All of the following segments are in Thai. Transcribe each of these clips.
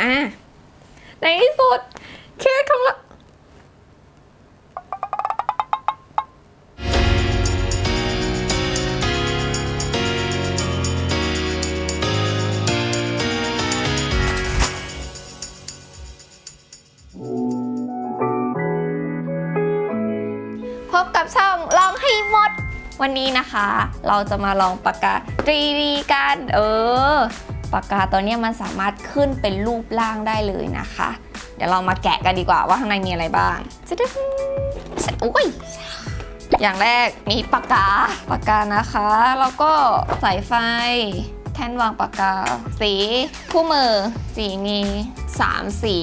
อะในที่สุด เคสของเราพบกับช่องลองให้หมด วันนี้นะคะ เราจะมาลองปากกา 3D กัน เออ ปากกาตัวนี้มันสามารถขึ้นเป็นรูปร่างได้เลยนะคะ เดี๋ยวเรามาแกะกันดีกว่าว่าข้างในมีอะไรบ้างจะได้อุ้ยอย่างแรกมีปากกาปากกานะคะ แล้วก็สายไฟ แท่นวางปากกา สีคู่มือ สีมี 3 สี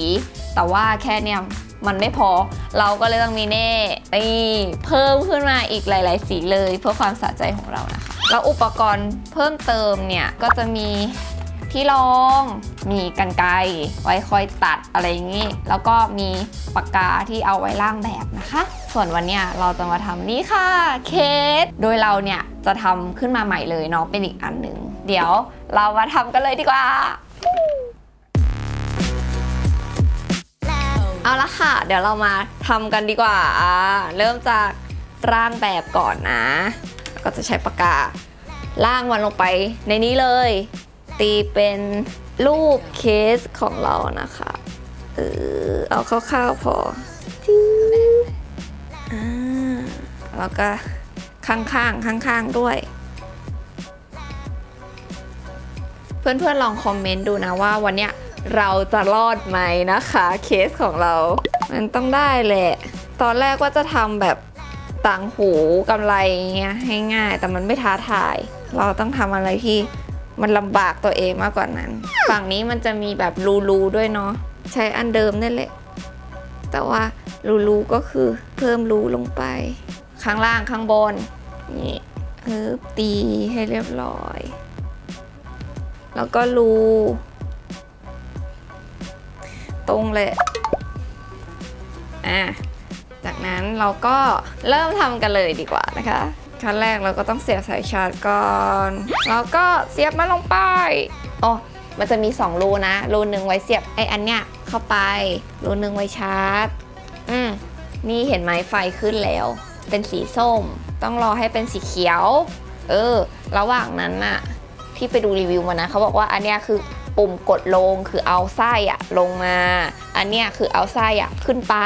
แต่ว่าแค่เนี่ยมันไม่พอ เราก็เลยต้องมีเน่นี่เพิ่มขึ้นมาอีกหลาย ๆ สีเลยเพื่อความสะใจของเรานะคะ แล้วอุปกรณ์เพิ่มเติมเนี่ย ก็จะมี ที่รอง มีกันไกรไว้คอยตัดอะไรอย่างนี้ แล้วก็มีปากกาที่เอาไว้ล่างแบบนะคะ ส่วนวันเนี้ยเราจะมาทำนี่ค่ะเคสโดยเราเนี่ยจะทำขึ้นมาใหม่เลยเนาะเป็นอีกอันหนึ่งเดี๋ยวเรามาทำกันเลยดีกว่าเอาละค่ะ เดี๋ยวเรามาทำกันดีกว่าอ่า เริ่มจากร่างแบบก่อนนะ ก็จะใช้ปากกาล่างมันลงไปในนี้เลย ตีเป็นรูปเคสของเรานะคะเออเอาคร่าวๆพอจิ้วอ่าแล้วก็ข้างๆข้างๆด้วย เพื่อนๆลองคอมเมนต์ดูนะว่าวันเนี้ยเราจะรอดไหมนะคะเคสของเรา มันต้องได้แหละ ตอนแรกว่าจะทำแบบต่างหูกำไรเงี้ยให้ง่ายแต่มันไม่ท้าทาย เราต้องทำอะไรที่ มันลำบากตัวเองมากกว่านั้น ฝั่งนี้มันจะมีแบบรูๆด้วยเนาะใช้อันเดิมนั่นแหละ แต่ว่ารูๆก็คือเพิ่มรูลงไป ข้างล่างข้างบนนี่เออตีให้เรียบร้อย แล้วก็รูตรงเลยอะจากนั้นเราก็เริ่มทำกันเลยดีกว่านะคะ ขั้นแรกเราก็ต้องเสียบสายชาร์จก่อน แล้วก็เสียบมันลงไปอ๋อมันจะมี 2 รูนะ รูหนึ่งไว้เสียบไอ้อันเนี้ยเข้าไป รูหนึ่งไว้ชาร์จ อืมนี่เห็นไหมไฟขึ้นแล้ว เป็นสีส้ม ต้องรอให้เป็นสีเขียว เออ ระหว่างนั้นน่ะที่ไปดูรีวิวมานะ เขาบอกว่าอันเนี้ยคือปุ่มกดลงคือเอาไส้อะลงมา อันเนี้ยคือเอาไส้อะขึ้นไป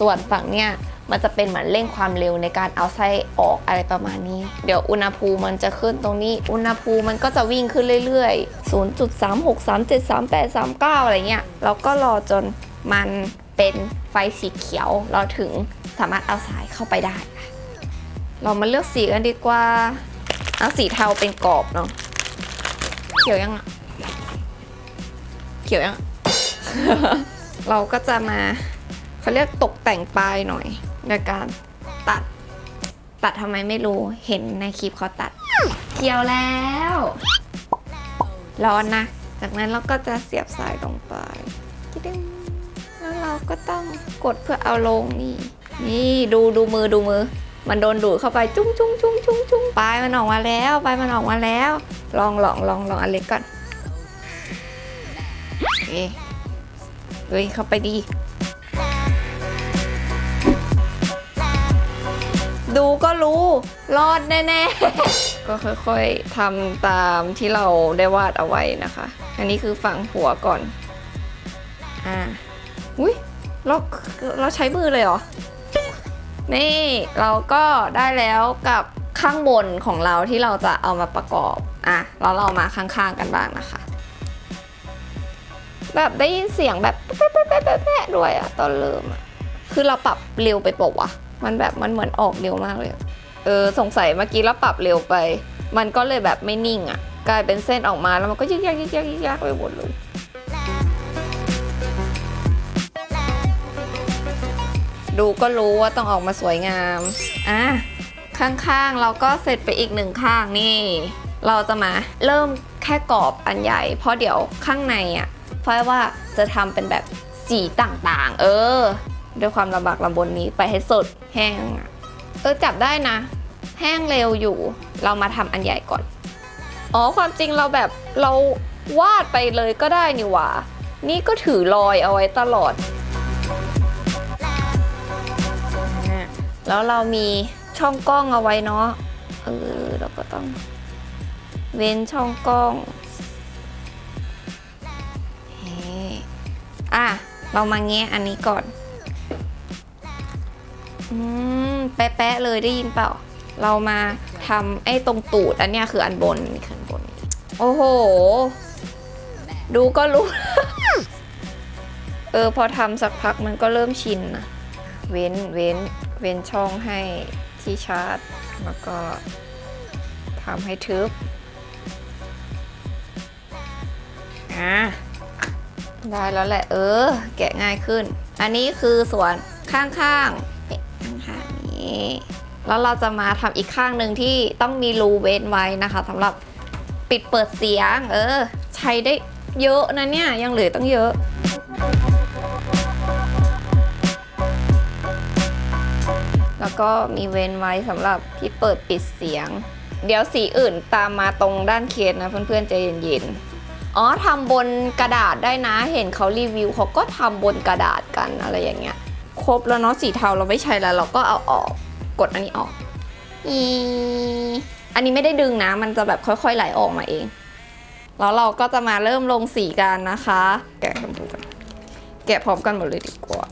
ส่วนฝั่งเนี้ย มันจะเป็นเหมือนเร่งความเร็วในการเอาไส้ออกอะไรประมาณนี้ เดี๋ยวอุณหภูมิมันจะขึ้นตรงนี้ อุณหภูมิมันก็จะวิ่งขึ้นเรื่อยๆ 0.36373839 อะไรเงี้ยเราก็รอจนมันเป็นไฟสีเขียว เราถึงสามารถเอาสายเข้าไปได้ เรามาเลือกสีกันดีกว่า เอาสีเทาเป็นกรอบเนาะ เขียวยังอะเขียวยังอะเราก็จะมาเขาเรียกตกแต่งปลายหน่อย โดยการตัด ตัดทำไมไม่รู้เห็นในคลิปเขาตัดเขียวแล้ว ร้อนนะ จากนั้นเราก็จะเสียบสายลงไปจิ๊ดงแล้วเราก็ต้องกดเพื่อเอาลงนี่ นี่ดูดูมือดูมือ มันโดนดูดเข้าไปจุ้งจุ้งจุ้งจุ้งจุ้งปลายมันออกมาแล้วปลายมันออกมาแล้ว ลองลองลองลองอันเล็กก่อนโอเคเฮ้ยเข้าไปดี ดูก็รู้ รอดแน่ๆ ก็ค่อยๆทำตามที่เราได้วาดเอาไว้นะคะ อันนี้คือฝั่งหัวก่อน อ่า อุ้ยเราเราใช้มือเลยเหรอ นี่เราก็ได้แล้วกับข้างบนของเราที่เราจะเอามาประกอบ อะแล้วเรามาข้างๆกันบ้างนะคะ แบบได้ยินเสียงแบบแป๊ะแป๊ะแป๊ะแป๊ะแป๊ะด้วยอะตอนเริ่มอะคือเราปรับเร็วไปปะวะ มันแบบมันเหมือนออกเร็วมากเลย เออสงสัยเมื่อกี้เราปรับเร็วไป มันก็เลยแบบไม่นิ่งอะกลายเป็นเส้นออกมาแล้วมันก็ยึกยักยึกยักยึกยักไปหมดเลยดูก็รู้ว่าต้องออกมาสวยงาม อะ ข้างๆ เราก็เสร็จไปอีกหนึ่งข้างนี่ เราจะมาเริ่มแค่กรอบอันใหญ่ เพราะเดี๋ยวข้างในอะฝ้ายว่าจะทำเป็นแบบสีต่างๆ เออ ด้วยความลำบากลำบนนี้ไปให้สุดแห้งอะเออจับได้นะ แห้งเร็วอยู่ เรามาทำอันใหญ่ก่อน อ๋อความจริงเราแบบเราวาดไปเลยก็ได้นี่หว่า นี่ก็ถือลอยเอาไว้ตลอด แล้วเรามีช่องกล้องเอาไว้เนาะ เออเราก็ต้อง เว้นช่องกล้องนี่อะ เรามาแงะอันนี้ก่อน อืมแป๊ะๆเลยได้ยินเปล่า เรามาทำไอ้ตรงตูดอันเนี้ยคืออันบนนี่คืออันบน โอ้โห ดูก็รู้ เออพอทำสักพักมันก็เริ่มชินนะเว้นเว้นเว้นช่องให้ที่ชาร์จ แล้วก็ทำให้ทึบอะได้แล้วแหละ เออ แกะง่ายขึ้น อันนี้คือส่วนข้างๆเป็ดข้างๆ นี้แล้วเราจะมาทำอีกข้างหนึ่งที่ต้องมีรูเว้นไว้นะคะสำหรับปิดเปิดเสียง เออ ใช้ได้เยอะนะเนี่ย ยังเหลือตั้งเยอะ แล้วก็มีเว้นไว้สำหรับที่เปิดปิดเสียง เดี๋ยวสีอื่นตามมาตรงด้านเคสนะเพื่อนๆใจเย็นๆอ๋อทำบนกระดาษได้นะ เห็นเขารีวิวเขาก็ทำบนกระดาษกันอะไรอย่างเงี้ย ครบแล้วเนาะสีเทาเราไม่ใช้แล้ว เราก็เอาออกกดอันนี้ออกอีอันนี้ไม่ได้ดึงนะ มันจะแบบค่อยๆไหลออกมาเอง แล้วเราก็จะมาเริ่มลงสีกันนะคะ แกะชมพูกันแกะพร้อมกันหมดเลยดีกว่า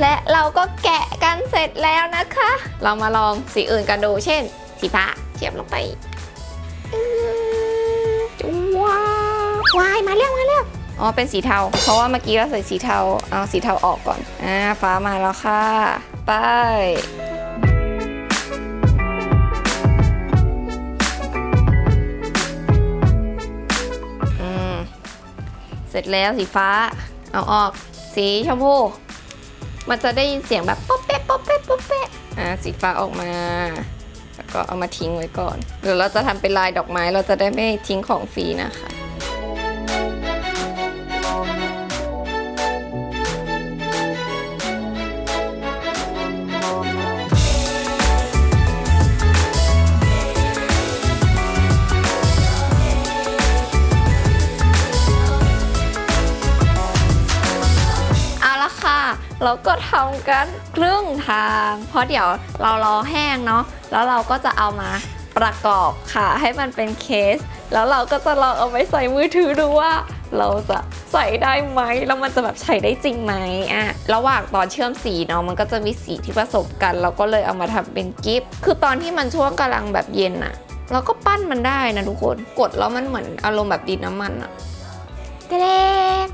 และเราก็แกะกันเสร็จแล้วนะคะ เรามาลองสีอื่นกันดู เช่น สีฟ้าเทียบลงไปอื วายมาเรียกมาเรียกอ๋อเป็นสีเทา เพราะว่าเมื่อกี้เราใส่สีเทาเอาสีเทาออกก่อนอ่าฟ้ามาแล้วค่ะ ไปอืมเสร็จแล้วสีฟ้า เอาออก สีชมพูมันจะได้ยินเสียงแบบป๊อปเป๊ะป๊อปเป๊ะป๊อปเป๊ะอ่าสีฟ้าออกมา แล้วก็เอามาทิ้งไว้ก่อนเดี๋ยวเราจะทำเป็นลายดอกไม้เราจะได้ไม่ทิ้งของฟรีนะคะ ค่ะเราก็ทำกันครึ่งทาง เพราะเดี๋ยวเรารอแห้งเนาะแล้วเราก็จะเอามาประกอบค่ะให้มันเป็นเคส แล้วเราก็จะลองเอาไปใส่มือถือดูว่า เราจะใส่ได้ไหมแล้วมันจะแบบใช้ได้จริงไหมอะระหว่างตอนเชื่อมสีเนาะมันก็จะมีสีที่ผสมกัน เราก็เลยเอามาทำเป็นกิฟต์คือตอนที่มันช่วงกำลังแบบเย็นอะเราก็ปั้นมันได้นะทุกคนกดแล้วมันเหมือนอารมณ์แบบดินน้ำมันอะเด็ก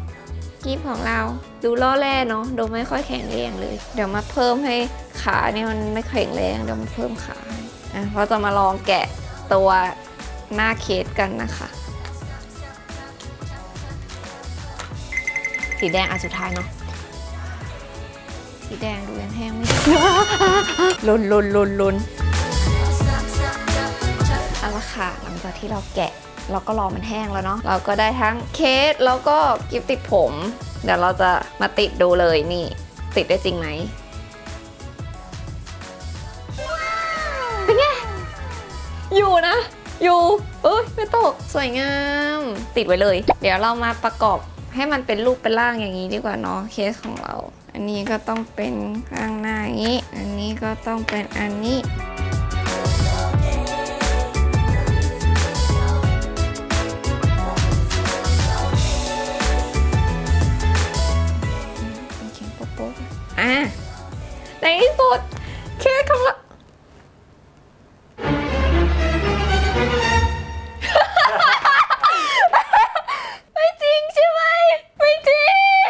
กิฟของเราดูล่อแร่เนาะดูไม่ค่อยแข็งแรงเลย เดี๋ยวมาเพิ่มให้ขาเนี่ยมันไม่แข็งแรงเดี๋ยวมาเพิ่มขาอะเราจะมาลองแกะตัวหน้าเคสกันนะคะ สีแดงอันสุดท้ายเนาะสีแดงดูยังแห้งไม่ลุนลุนลุนลุนเอาละค่ะหลังจากที่เราแกะ เราก็รอมันแห้งแล้วเนาะเราก็ได้ทั้งเคสแล้วก็กิฟติดผม เดี๋ยวเราจะมาติดดูเลยนี่ ติดได้จริงไหมเป็นไงอยู่นะ อยู่เอ้ยไม่ตกสวยงาม ติดไว้เลย เดี๋ยวเรามาประกอบให้มันเป็นรูปเป็นร่างอย่างนี้ดีกว่าเนาะเคสของเรา อันนี้ก็ต้องเป็นข้างหน้าอย่างนี้ อันนี้ก็ต้องเป็นอันนี้ ในที่สุดเคสของเราไม่จริงใช่ไหมไม่จริง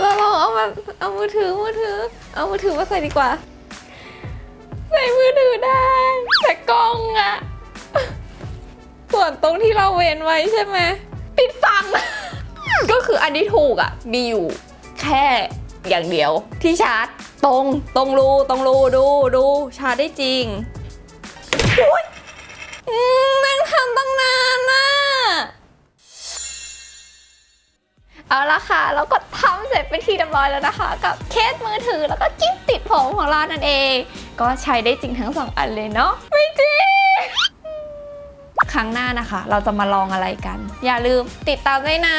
เราลองเอามาเอามือถือมือถือ เอามือถือมาใส่ดีกว่า ใส่มือถือได้ แต่กล้องอะส่วนตรงที่เราเว้นไว้ใช่ไหมปิดฟัง ก็คืออันที่ถูกอะมีอยู่แค่ อย่างเดียว ที่ชาร์จตรงตรงรูตรงรูดูดูชาร์จได้จริงมแม่งทำตั้งนานน่ะเอาละค่ะแล้วก็ทำเสร็จเป็นที่เรียบร้อยแล้วนะคะ กับเคสมือถือแล้วก็กิ๊บติดผมของเรานั่นเอง ก็ใช้ได้จริงทั้งสองอันเลยเนาะไม่จริงครั้งหน้านะคะ เราจะมาลองอะไรกัน อย่าลืมติดตามด้วยนะ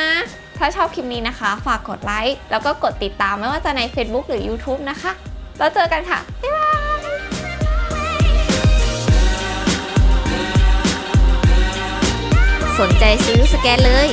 ถ้าชอบคลิปนี้นะคะ ฝากกดไลค์แล้วก็กดติดตามไม่ว่าจะใน Facebook หรือ YouTube นะคะ แล้วเจอกันค่ะ บ๊ายบายสนใจซื้อสแกนเลย